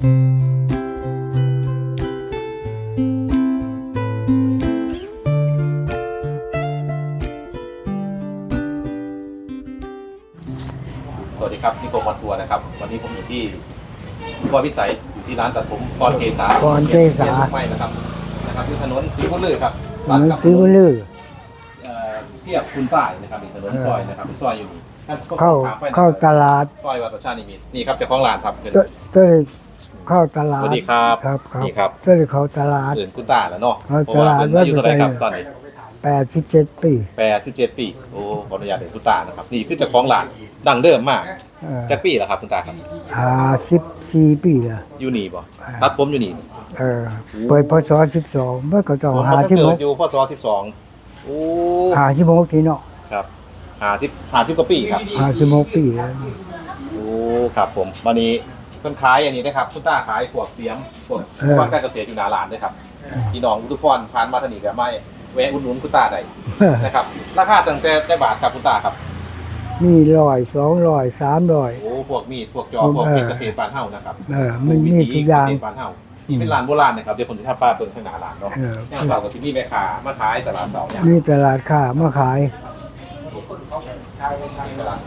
สวัสดีครับนี่โกมอนทัวร์นะครับ วันนี้ผมอยู่ที่กรพิสัยอยู่ที่ร้านตัดผมกรเกษากรเกษาเรียนลูกไม้นะครับนะครับที่ถนนศรีบุญเลือครับถนนซื้อบุญลือเอ่อเทียบคุณใต้นะครับนี่ถนนซอยนะครับเป็นซอยอยู่นี่ถ้ก็เข้าถมไปนะครับเข้าตลาดซอยวัดประชานิมิตรนี่ครับเจ้าของร้านครับเป็นก็ก็เลย เข้าตลาสดวัสดีครับครับครับนี่ครับก็เลยเข้าตลาดเดินคุณใต้แล้วเนาะเข้าเพราะว่าตลาดเป็นอายุเท่าไหร่ครับวัดประชาตอนนี้87ปีแปดสิบเจ็ดปีโอ้ขออนุญาตเดินคุณตานะครับนี่คือเจ้าของร้านดังเดิมมากเออจากปีแล้วครับคุณตาครับ54ปีแล้วอยู่นี่บ่ตัดผมอยู่นี่เออเปิดพศ12เมื่อก็ต้องผมก็เกิด56อยู่พศสิบสองโอ้56ที่เนาะครับหาสิบหาสิบกว่าปีครับ56ปีแล้วโอ้ครับผมวันนี้ เพิ่นขายอย่างนี้นะครับคุณตาขายพวกเสียมพวกอุปกรณ์การเกษตรอยู่หน้าร้านด้วยครับพี่น้องทุกคนผ่านมาทางนี้ก็ไม่แวะอุดหนุนคุณตาได้นะครับราคาตั้งแต่แต่บาทครับคุณตาครับมี100 200 300โอ้พวกมีดพวกจอบพวกเกษตรเกษตรบ้านเฮานะครับเออมันมีทุกอย่างเกษตรบ้านเฮานี่เป็นร้านโบราณนะครับเดี๋ยวผมจะทำป้าเปิดข้างหน้าร้านเนาะเออ แนวเสาร์กับที่มีแม่ค้ามาขายตลาดเสาร์เนี่ยมีตลาดค้ามาขายเจ้ามีเรื่องขายในทาง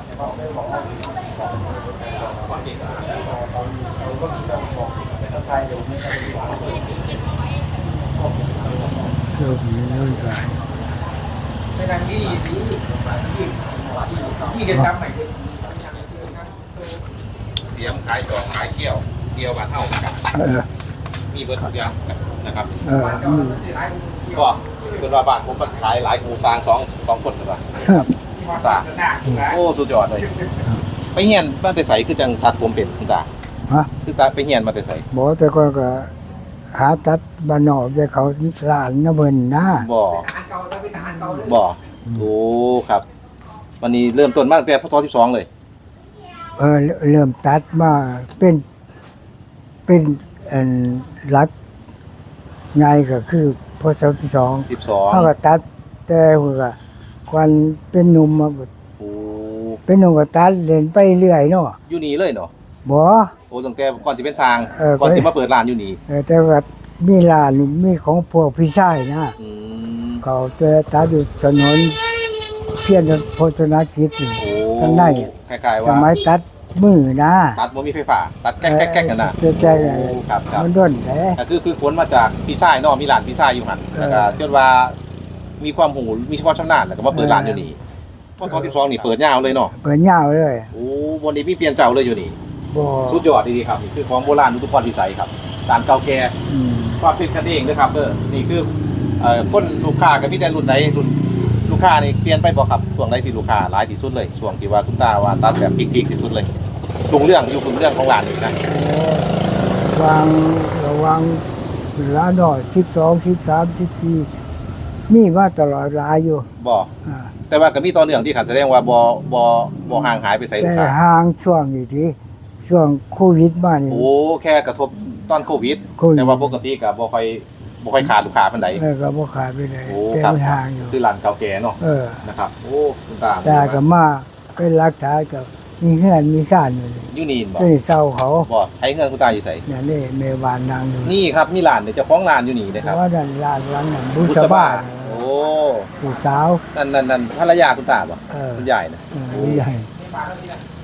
ที่ที่ที่ที่เรียนจำใหม่คือเสียมขายจอบขายเกี้ยวเกี้ยวบ้านเฮานะครับเออมีเบิร์ทุกอย่างนะครับเออมีก็เป็นว่าบ้านผมก็ขายหลายครูสร้างสองสองคนเลยว่าครับตาโอ้สุดยอดเลย ไปเฮียนบ้านแต่ใสคือจังตัดผมเป็นตา ฮะคือตาไปเฮียนมาแต่ใสบอกแต่ก่อนก็หาตัดบ้านนอกจะเขาหลานนะเบิ่นนะบ่ทหารเก่าถ้าเป็นทหารเก่าเลยบ่โอ้ครับ วันนี้เริ่มต้นมาตั้งแต่พศ12เลย เออเริ่มตัดมาเป็นเป็นอันรักใหญ่ก็คือพศที่สองเขา12ก็ตัดแต่หัวก็ควันเป็นหนุ่มมาก็โอ้เป็นหนุ่มก็ตัดเล่นไปเรื่อยเนาะอยู่นี่เลยเนาะบ่โอ้ตั้งแต่ก่อนสิเป็นสร้างเออ ก่อนสิมาเปิดร้านอยู่นี่เออแต่ว่ามีร้านมีของพวกพี่ชายนะ อืมเขาแต่ตัดอยู่ถนนเพียรโพธนากิจนี่ โอ้ข้างใน คล้ายๆสว่ามัยตัดมือนะ ตัดบ่มีไฟฟ้าตัดแก๊กๆๆกันน่ะแก๊กๆๆ โอ้ครับครับ มันด้นแหละก็คือฝึกฝนมาจากพี่ชายเนาะมีร้านพี่ชายอยู่หั่นแล้วก็เออจนว่ามีความหูมีเฉพาะชำนาญแล้วก็มาเปิดร้านอยู่นี่พศ12นี่เปิดยาวเลยเนาะเปิดยาวเลย โอ้วันนี้พี่เปลี่ยนเจ้าเลยอยู่นี่ บ่สุดยอดดีๆครับนี่คือของโบราณทุกคนพิสัยครับร้านเก่าแก่อืมความเป็นกันเองนะครับเออนี่คือเอ่อคนลูกค้ากับพี่แต่รุ่นไหนรุ่นลูกค้านี่เปลี่ยนไปบ่ครับช่วงไหนที่ลูกค้าหลายที่สุดเลยช่วงที่ว่าคุณตาว่าตัดแบบพีคๆที่สุดเลยลุงเรื่องอยู่ลุงเรื่องของร้านนี่นะวางระวังเวลาหน่อยสิบสองสิบสามสิบสี่มีมาตลอดรายอยู่บ่อ่าแต่ว่าก็มีต่อเนื่องที่ขันแสดงว่าบ่บ่บ่ห่างหายไปใส่ลูแต่กค้าห่างช่วงนี้ที่ ช่วงโควิดมานี่ โอ้แค่กระทบตอนโควิด โควิด แต่ว่าปกติก็บ่ค่อยบ่ค่อยขาดลูกค้าปานใด เออก็บ่ขายไปเลยโอ้แต่ครับ มันห่างอยู่ คือร้านเก่าแก่เนาะเออนะครับ โอ้คุณตาแต่ก็มาเป็นหลักฐานกับมีเฮือนมีซ่านอยู่นี่อยู่นี่บ่ที่เศร้าเขาบ่ให้เงินคุณตาอยู่ไสอย่างนี้เมวานนางอยู่นี่ครับมีร้านเนี่ยเจ้าของร้านอยู่นี่นะเพครับราะว่าด้านลานหลังนั้นบุษบาโอ้ผู้สาว นั่นนั่นนั่นภรรยาคุณตาบ่เออคุณยายนะเออใหญ่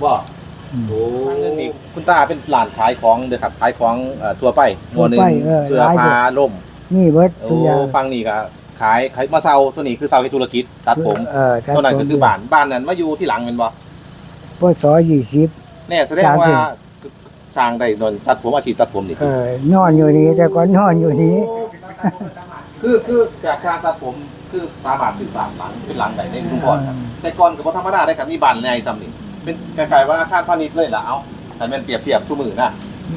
บ่อืม โอ้เรื่องนี้คุณตาเป็นร้านขายของเด้อครับขายของเอ่อทั่วไปหมวดหนึงทั่วไปเออเสื้อหลายผ้าเด้อล่มนี่เบิดโอ้ทุกอย่างฟังนี่ก็ขายขายมาเซาตัวนี้คือเซาให้ธุรกิจตัดผมเออตัดตัวนั้นผก็มคือบ้านบ้านนั้นมาอยู่ที่หลังแม่นบ่พศยี่สิบ แน่แสดงสร้างว่าขึ้น สร้างได้นนตัดผมอาชีพตัดผมนี่เออนอนอยู่นี่แต่ก่อนนอนอยู่นี่คือคือจากสร้างตัดผมคือสามารถสืบสานหลังเป็นหลังใดในทุกคนครับแต่ก่อนก็บ่ธรรมดาได้ครับมีบ้านในซ้ำนี่ เป็นคล้ายๆว่าอาคารพาณิชย์เลยล่ะเอาถ้าแม่นเปรียบเทียบชั่วมือนะ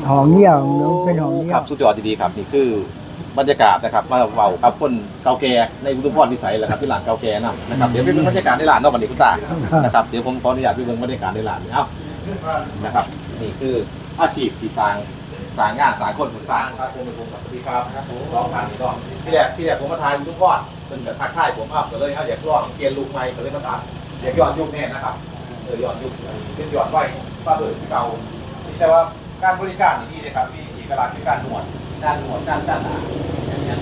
ห้องเดียวเป็นห้องเดีคยรัวบสุดยอดดีๆครับนี่คือบรรยากาศนะครับมาเว้ากับคนเก่าแก่ในอุดมพรวิสัยแหละครับที่ร้านเก่าแก่นํนะครับเดี๋ยวไปเบิ่งบรรยากาศในร้านเนาะบัดนี้คุณตานะครับเดี๋ยวผมขออนุญาตไปเบิ่งบรรยากาศในร้านนี่เอ้านะครับนี่คืออาชีพที่สร้างสร้างงานสร้างคนสร้างครับผมเป็นผมสวัสดีครับครับผมลองทานนี่ก็ที่แรกที่แรกผมมาทานอุดมพรเป็นแบบทักทายผมอ้าวก็เลยเอาอยากลองเปลี่ยนลุคใหม่ก็เลยมาตัดอยากย้อนยุคแน่นะครับ เออย้อนยุคเป็นหยอนไว้ป้าเบิดที่เก่าแต่ว่าการบริการนี่ดีเลยครับ มีอีกกระลาคือการหนวดด้านหนวดด้านด้านหนาอย่างเงี้ย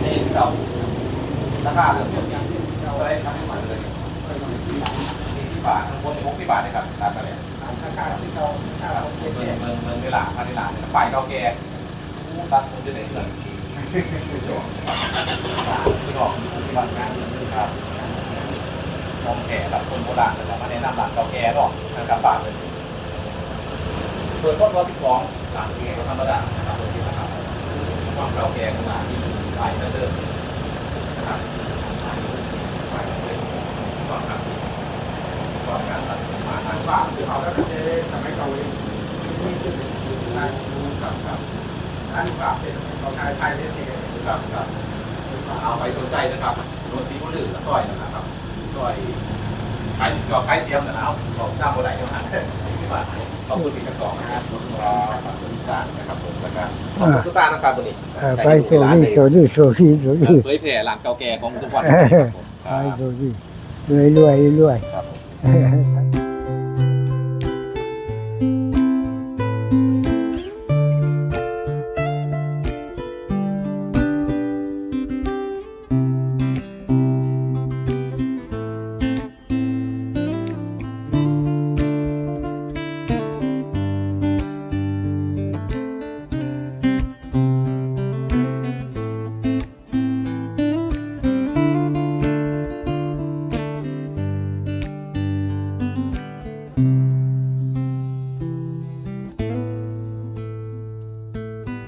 ในเก่าราคาเริ่มต้นยังเราอะไรทำให้มันเลยสี่สิบบาทข้างบนหกสิบบาทเลยครับรานมาเลยราคาที่เราถ้าเราเมืเก็องเมืองเมืองเวลาพันในหลานเนี่ยฝ่ายเก่าแก่ตัดมันจะได้เงินที่ออกที่บ้านงานครับ มองแก่แบบคนโบราณนะครับมาแนะนำหลังเก่าแก่หรอกทางกลับบ้านเลยเปิดข้อตัวที่สองหลังเก่ก็ธรรมดานะครับตัวที่นะครับความเก่าแก่ขนาดที่ฝ่ายเดิมนะครับฝ่ายเดิมก่อนครับก่อนการตัดมาทางบ้านคือเอาแล้วก็จะทำให้เรานี่คือการดูกับกับอันฝากเป็นเราขายไทยเล่นเองครับครับเอาไปสนใจนะครับโดนสีบุหรี่ซอยนะครับ ซอยขายก็ขายเสียมนะเอาบอกหน้าโบราณเท่านั้นที่บ้านขอบคุณที่กระสอบนะครับขอบคุณตานะครับผมแล้วก็ขอบคุณตานะครับวันนี้เออไปโซนี่โซนี่โซนี่โซนี่เผยแผ่ร้านเก่าแก่ของทุกวันไปโซนี่รวยรวยรวยครับ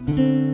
ผม Thank